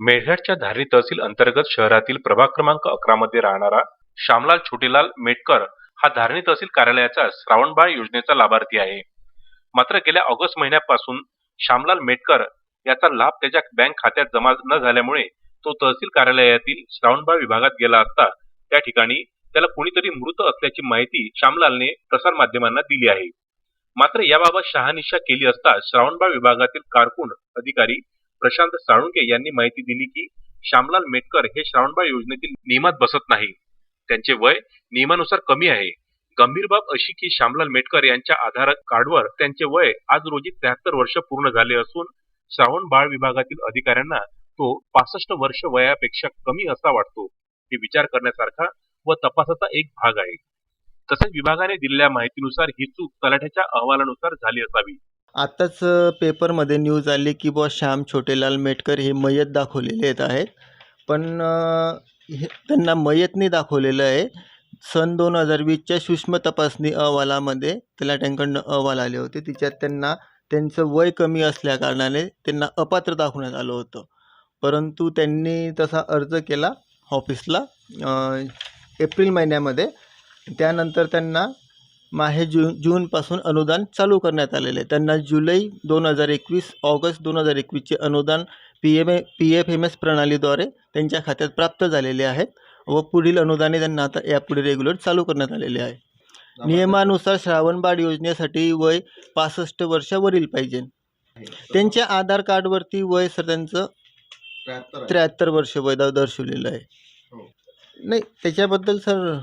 मेळघाटच्या धारणी तहसील अंतर्गत शहरातील प्रभाग क्रमांक अकरा मध्ये राहणारा श्यामलाल छोटीलाल मेटकर हा धारणी तहसील कार्यालयाचा श्रावणबाळ योजनेचा लाभार्थी आहे. मात्र गेल्या ऑगस्ट महिन्यापासून श्यामलाल मेटकर याचा लाभ त्याच्या बँक खात्यात जमा न झाल्यामुळे तो तहसील कार्यालयातील श्रावणबाळ विभागात गेला असता त्या ठिकाणी त्याला कुणीतरी मृत असल्याची माहिती श्यामलालने प्रसार माध्यमांना दिली आहे. मात्र याबाबत शहानिशा केली असता श्रावणबाळ विभागातील कारकून अधिकारी प्रशांत साळुंके यांनी माहिती दिली की श्यामलाल मेटकर हे श्रावणबाळ योजनेतील नियमात बसत नाही. त्यांचे वय नियमानुसार कमी आहे. गंभीर बाब अशी की श्यामलाल मेटकर यांच्या आधार कार्डवर त्यांचे वय आज रोजी त्र्याहत्तर वर्ष पूर्ण झाले असून श्रावण बाळ विभागातील अधिकाऱ्यांना तो पासष्ट वर्ष वयापेक्षा कमी असा वाटतो हे विचार करण्यासारखा व तपासाचा एक भाग आहे. तसेच विभागाने दिलेल्या माहितीनुसार ही चूक तलाठ्याच्या अहवालानुसार झाली असावी. आत्ताच पेपरमध्ये न्यूज आली की बुवा श्याम छोटेलाल मेटकर हे मयत दाखवलेले येत आहेत. पण हे त्यांना मयत दाखवलेलं आहे. सन दोन हजार वीसच्या सूक्ष्म तपासणी अहवालामध्ये तलाठ्यांकडनं अहवाल आले होते. तिच्यात त्यांना त्यांचं वय कमी असल्याकारणाने त्यांना अपात्र दाखवण्यात आलं होतं. परंतु त्यांनी तसा अर्ज केला ऑफिसला एप्रिल महिन्यामध्ये. त्यानंतर त्यांना माहे जून जूनपासून अनुदान चालू करण्यात आलेले. आहे त्यांना जुलै दोन हजार एकवीस ऑगस्ट दोन हजार एकवीसचे अनुदान P M A P F M S प्रणालीद्वारे त्यांच्या खात्यात प्राप्त झालेले आहेत व पुढील अनुदाने त्यांना आता यापुढे रेग्युलर चालू करण्यात आलेले आहे. नियमानुसार श्रावणबाळ योजनेसाठी वय पासष्ट वर्षावरील पाहिजे. त्यांच्या आधार कार्डवरती वय सर त्यांचं त्र्याहत्तर वर्ष वय दर्शवलेलं आहे. हो. नाही त्याच्याबद्दल सर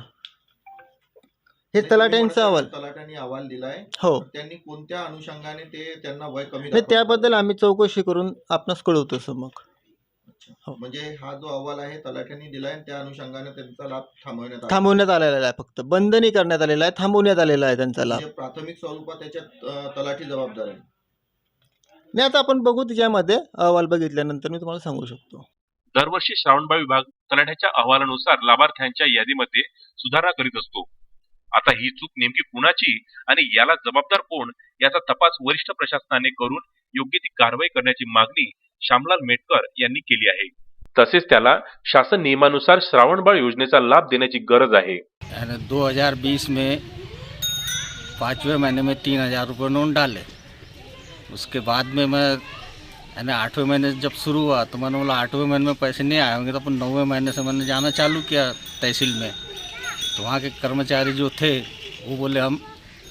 हे तलाट्यांचा अहवाल. तलाट्यांनी अहवाल दिलाय. हो. त्यांनी कोणत्या अनुषंगाने ते त्यांना वय कमी नाही दाखवलं? त्याबद्दल आम्ही चौकशी करून आपणास कळवतो सर मग हो. म्हणजे हा जो अहवाल आहे तलाट्यांनी दिलाय आणि त्या अनुषंगाने त्यांचा लाभ थांबवण्यात आला. थांबवण्यात आलेला आहे फक्त. बंद नाही करण्यात आलेला आहे थांबवण्यात आलेला आहे त्यांचा लाभ. म्हणजे प्राथमिक स्वरूपात त्याच्यात अं, तलाठी जबाबदार आहे. नाही आता आपण बघू त्याच्यामध्ये. अहवाल बघितल्यानंतर मी तुम्हाला सांगू शकतो. दरवर्षी श्रावणबाळ विभाग तलाठ्याच्या अहवालानुसार लाभार्थ्यांच्या यादीमध्ये सुधारणा करीत असतो. आता ही चूक नेमकी कुणाची आणि याला जबाबदार कोण याचा तपास वरिष्ठ प्रशासनाने करून योग्य ती कारवाई करण्याची मागणी श्यामलाल मेटकर यांनी केली आहे. तसेच त्याला शासन नियमानुसार श्रावणबाळ योजनेचा लाभ देण्याची गरज आहे. दो हजार बीस में पाँचवें महीने में तीन हज़ार रुपये नोंद डाले उसके बाद में मैं यानी आठवें महीने जब शुरू हुआ तो मैंने बोला आठवें महीने में पैसे नहीं आए होंगे तो अपन नौवें महीने से मैंने जाना चालू किया तहसील में. तो वहाँ के कर्मचारी जो थे वो बोले हम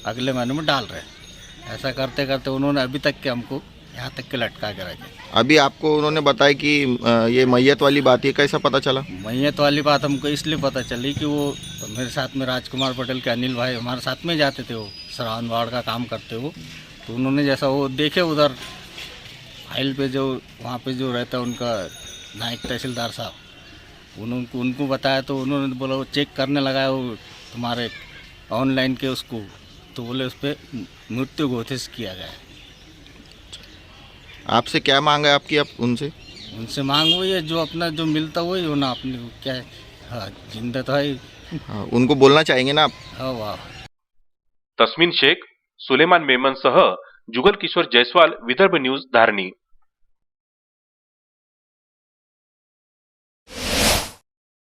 अगले महीने में डाल रहे हैं। ऐसा करते करते उन्होंने अभी तक के हमको यहाँ तक के लटका के रखे अभी आपको उन्होंने बताया कि ये मैयत वाली बात है कैसा पता चला? मैयत वाली बात हमको इसलिए पता चली कि वो तो मेरे साथ में राजकुमार पटेल के अनिल भाई हमारे साथ में जाते थे वो श्रावण बाड़ का काम करते वो। तो उन्होंने जैसा वो देखे उधर फ़ाइल पे जो वहाँ पे जो रहता है उनका नायक तहसीलदार साहब उन्होंने उनको बताया तो उन्होंने बोला वो चेक करने लगा वो तुम्हारे ऑनलाइन के उसको। तो बोले उस पर मृत्यु घोषित किया गया आपसे क्या मांग है आपकी आप उनसे? उनसे मांग वही है जो अपना जो मिलता वही होना अपने को। क्या है? हाँ ज़िंदा तो है। ही। हाँ, उनको बोलना चाहेंगे ना आप? हाँ वाह। तस्मिन शेख सुलेमान मेमनसह जुगल किशोर जयस्वाल विदर्भ न्यूज़ धारणी।